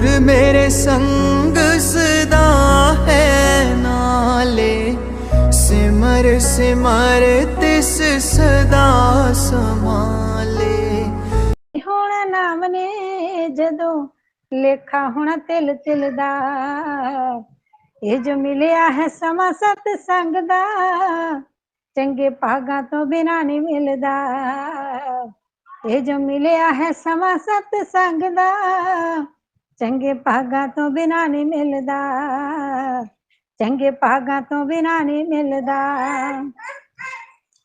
ਗੁਰ ਮੇਰੇ ਸੰਗ ਸਦਾ ਹੈ ਨਾਲੇ। ਸਿਮਰ ਸਿਮਰ ਤਿਸ ਸਦਾ ਸਮਾਲੇ। ਹੋਣਾ ਨਾਮ ਨੇ ਜਦੋਂ ਲੇਖਾ ਹੋਣਾ ਤਿਲ ਤਿਲ ਦਾ। ਇਹ ਜੋ ਮਿਲਿਆ ਹੈ ਸਮਾਂ ਸਤ ਸੰਗ ਦਾ। ਚੰਗੇ ਭਾਗਾਂ ਤੋਂ ਬਿਨਾ ਨਹੀਂ ਮਿਲਦਾ। ਇਹ ਜੋ ਮਿਲਿਆ ਹੈ ਸਮਾਂ ਸਤ ਸੰਗ ਦਾ। ਚੰਗੇ ਭਾਗਾਂ ਤੋਂ ਬਿਨਾ ਨਹੀਂ ਮਿਲਦਾ। ਚੰਗੇ ਭਾਗਾਂ ਤੋਂ ਬਿਨਾ ਨਹੀਂ ਮਿਲਦਾ।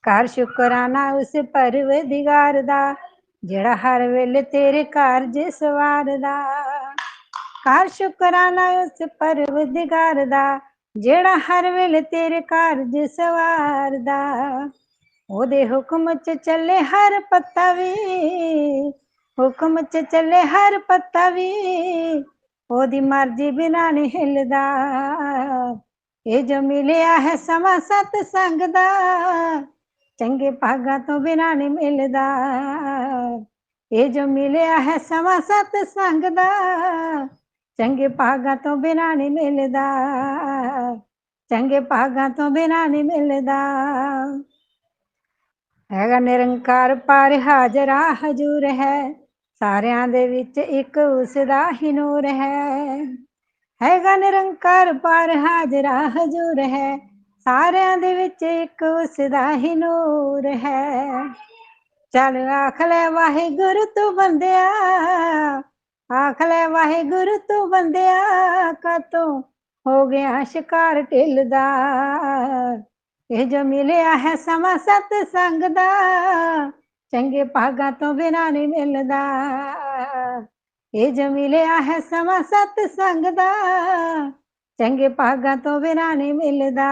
ਕਰ ਸ਼ੁਕਰਾਨਾ ਉਸ ਪਰਵਦਿਗਾਰ ਦਾ, ਜਿਹੜਾ ਹਰ ਵੇਲੇ ਤੇਰੇ ਕਾਰਜ ਸਵਾਰਦਾ ਕਰ ਸ਼ੁਕਰਾਨਾ ਉਸ ਪਰਵਦਿਗਾਰ ਦਾ, ਜਿਹੜਾ ਹਰ ਵੇਲੇ ਤੇਰੇ ਕਾਰਜ ਸਵਾਰਦਾ ਉਹਦੇ ਹੁਕਮ ਚ ਚੱਲੇ ਹਰ ਪੱਤਾ ਵੀ। ਹੁਕਮ ਚ ਚੱਲੇ ਹਰ ਪੱਤਾ ਵੀ, ਉਹਦੀ ਮਰਜ਼ੀ ਬਿਨਾ ਨਹੀਂ ਹਿਲਦਾ। ਇਹ ਜੋ ਮਿਲਿਆ ਹੈ ਸਮਾਂ ਸਤ ਸੰਗ ਦਾ, ਚੰਗੇ ਭਾਗਾਂ ਤੋਂ ਬਿਨਾ ਨਹੀਂ ਮਿਲਦਾ। ਇਹ ਜੋ ਮਿਲਿਆ ਹੈ ਸਮਾਂ ਸਤ ਸੰਗ ਦਾ, ਚੰਗੇ ਭਾਗਾਂ ਤੋਂ ਬਿਨਾ ਨਹੀਂ ਮਿਲਦਾ। ਚੰਗੇ ਭਾਗਾਂ ਤੋਂ ਬਿਨਾ ਨਹੀਂ ਮਿਲਦਾ। ਹੈਗਾ ਨਿਰੰਕਾਰ ਪਰ ਹਾਜ਼ਰਾ ਹਜੂਰ ਹੈ। ਸਾਰਿਆਂ ਦੇ ਵਿੱਚ ਇੱਕ ਉਸ ਦਾ ਹੀ ਨੂਰ ਹੈ। ਹੈਗਾ ਨਿਰੰਕਾਰ ਪਰ ਹਾਜ਼ਰਾ ਹਜੂਰ ਹੈ। ਸਾਰਿਆਂ ਦੇ ਵਿੱਚ ਇੱਕ ਉਸ ਦਾ ਹੀ ਨੂਰ ਹੈ। ਚੱਲ ਆਖ ਲੈ ਵਾਹਿਗੁਰੂ ਤੂੰ ਬੰਦਿਆ, ਆਖ ਲੈ ਵਾਹਿਗੁਰੂ ਤੂੰ ਬੰਦਿਆ, ਕਤੋਂ ਹੋ ਗਿਆ ਸ਼ਿਕਾਰ ਢਿੱਲ ਦਾ ਇਹ ਜੋ ਮਿਲਿਆ ਹੈ ਸਮਾਂ ਸਤ ਸੰਗ ਦਾ ਚੰਗੇ ਭਾਗਾਂ ਤੋਂ ਬਿਨਾ ਨਹੀਂ ਮਿਲਦਾ। ਇਹ ਜੋ ਹੈ ਸਮਾਂ ਸਤ ਸੰਗ ਦਾ, ਚੰਗੇ ਭਾਗਾਂ ਤੋਂ ਬਿਨਾ ਨਹੀਂ ਮਿਲਦਾ।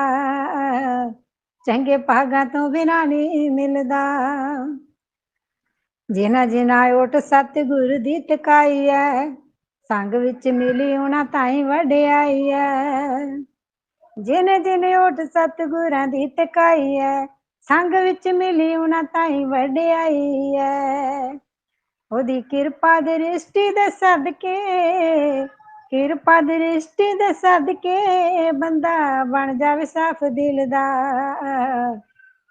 ਚੰਗੇ ਭਾਗਾਂ ਤੋਂ ਬਿਨਾ ਨਹੀਂ ਮਿਲਦਾ। ਜਿਨ੍ਹਾਂ ਜਿਨ੍ਹਾਂ ਓਟ ਸਤਿਗੁਰ ਦੀ ਟਿਕਾਈ ਐ, ਸੰਗ ਵਿੱਚ ਮਿਲੀ ਉਹਨਾਂ ਤਾਈ ਵਡਿਆਈ ਐ। ਜਿਨੇ ਜਿਨੇ ਓਟ ਸਤਿਗੁਰਾਂ ਦੀ ਟਿਕਾਈ ਐ ਸੰਗ ਵਿੱਚ ਮਿਲੀ ਉਹਨਾਂ ਤਾਈ ਵਡਿਆਈ ਐ। ਉਹਦੀ ਕਿਰਪਾ ਦ੍ਰਿਸ਼ਟੀ ਦੇ ਸਦਕੇ, ਕਿਰਪਾ ਦ੍ਰਿਸ਼ਟੀ ਦੇ ਸਦਕੇ ਬੰਦਾ ਬਣ ਜਾਵੇ ਸਾਫ਼ ਦਿਲ ਦਾ।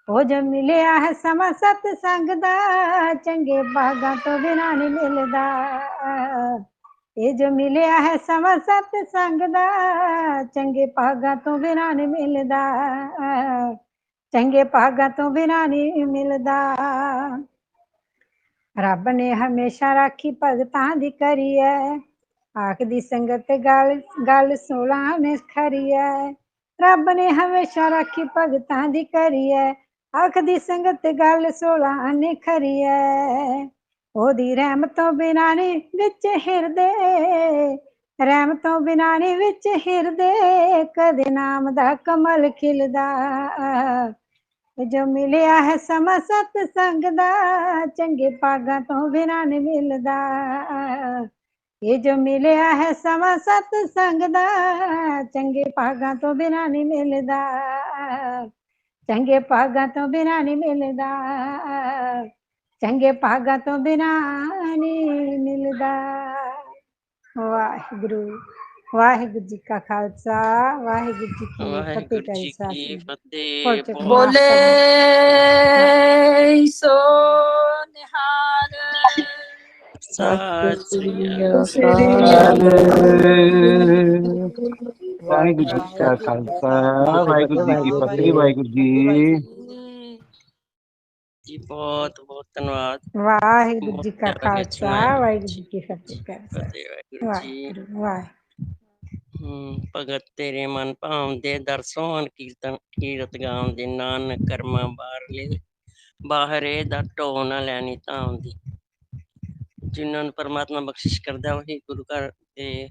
ਉਹ ਜੋ ਮਿਲਿਆ ਹੈ ਸਮਾਂ ਸਤ ਸੰਗ ਦਾ, ਚੰਗੇ ਭਾਗਾਂ ਤੋਂ ਬਿਨਾ ਨਹੀਂ ਮਿਲਦਾ। ਇਹ ਜੋ ਮਿਲਿਆ ਹੈ ਸਮਾਂ ਸਤ ਸੰਗ ਦਾ, ਚੰਗੇ ਭਾਗਾਂ ਤੋਂ ਬਿਨਾ ਨਹੀਂ ਮਿਲਦਾ। ਚੰਗੇ ਭਾਗਾਂ ਤੋਂ ਬਿਨਾ ਨਹੀਂ ਮਿਲਦਾ। ਰੱਬ ਨੇ ਹਮੇਸ਼ਾ ਰਾਖੀ ਭਗਤਾਂ ਦੀ ਕਰੀ ਐ। ਆਖਦੀ ਸੰਗਤ ਗੱਲ ਗੱਲ ਸੋਲਾਂ ਨੇ ਖਰੀ ਐ। ਰੱਬ ਨੇ ਹਮੇਸ਼ਾ ਰਾਖੀ ਭਗਤਾਂ ਦੀ ਕਰੀ ਐ। ਆਖਦੀ ਸੰਗਤ ਗੱਲ ਸੋਲਾਂ ਨੇ ਖਰੀ ਐ। ਉਹਦੀ ਰਹਿਮਤ ਤੋਂ ਬਿਨਾ ਨਹੀਂ ਵਿੱਚ ਹਿਰਦੇ। ਰਹਿਮਤ ਤੋਂ ਬਿਨਾ ਨਹੀਂ ਵਿੱਚ ਹਿਰਦੇ। ਕਦੇ ਨਾਮ ਦਾ ਕਮਲ ਖਿਲਦਾ। ਜੋ ਮਿਲਿਆ ਹੈ ਸਮਾਂ ਸਤ ਸੰਗ ਦਾ, ਚੰਗੇ ਭਾਗਾਂ ਤੋਂ ਬਿਨਾਂ ਨਹੀਂ ਮਿਲਦਾ। ਇਹ ਜੋ ਮਿਲਿਆ ਹੈ ਸਮਾਂ ਸਤ ਸੰਗ ਦਾ, ਚੰਗੇ ਭਾਗਾਂ ਤੋਂ ਬਿਨਾਂ ਨਹੀਂ ਮਿਲਦਾ। ਚੰਗੇ ਭਾਗਾਂ ਤੋਂ ਬਿਨਾਂ ਨਹੀਂ ਮਿਲਦਾ। ਚੰਗੇ ਭਾਗਾਂ ਤੋਂ ਬਿਨਾਂ ਨਹੀਂ ਮਿਲਦਾ। ਵਾਹਿਗੁਰੂ। ਵਾਹਿਗੁਰੂ ਜੀ ਕਾ ਖਾਲਸਾ ਵਾਹਿਗੁਰੂ ਜੀ ਕੀ ਵਾਹਿਗੁਰੂ ਫਤਿਹ ਜੀ ਕਾ ਕੀ ਬੋਲ ਫਤਿਹ ਚੱਕ ਬੋਲੇ ਬੋਲੇ ਸੋ ਨਿਹਾਲ। ਸਤਿ ਸ੍ਰੀ ਵਾਹਿਗੁਰੂ ਜੀ ਕਾ ਖਾਲਸਾ ਵਾਹਿਗੁਰੂ ਜੀ ਕੀ ਫਤਿਹ ਵਾਹਿਗੁਰੂ ਜੀ ਜੀ ਬਹੁਤ ਬਹੁਤ ਧੰਨਵਾਦ। ਵਾਹਿਗੁਰੂ ਜੀ ਕਾ ਖਾਲਸਾ। ਵਾਹਿਗੁਰੂ ਜੀ ਕੀ ਫਤਿਹ ਕਰ ਫਤਿਹ ਵਾਹਿਗੁਰੂ ਜੀ। ਵਾਹਿਗੁਰੂ ਵਾਹਿ ਹੂੰ ਭਗਤ ਤੇਰੇ ਮਨ ਭਾਉਂਦੇ ਦਰਸੋਂ ਕੀਰਤਨ, ਕੀਰਤ ਗਾਉਂਦੇ, ਨਾਨਕ ਕਰਮਾਂ ਬਾਹਰਲੇ ਬਾਹਰੇ ਦਾ ਢੋ ਨਾ ਲੈਣੀ ਤਾਂ ਆਉਂਦੀ। ਜਿਨ੍ਹਾਂ ਨੂੰ ਪਰਮਾਤਮਾ ਬਖਸ਼ਿਸ਼ ਕਰਦਾ, ਉਹੀ ਗੁਰੂ ਘਰ ਦੇ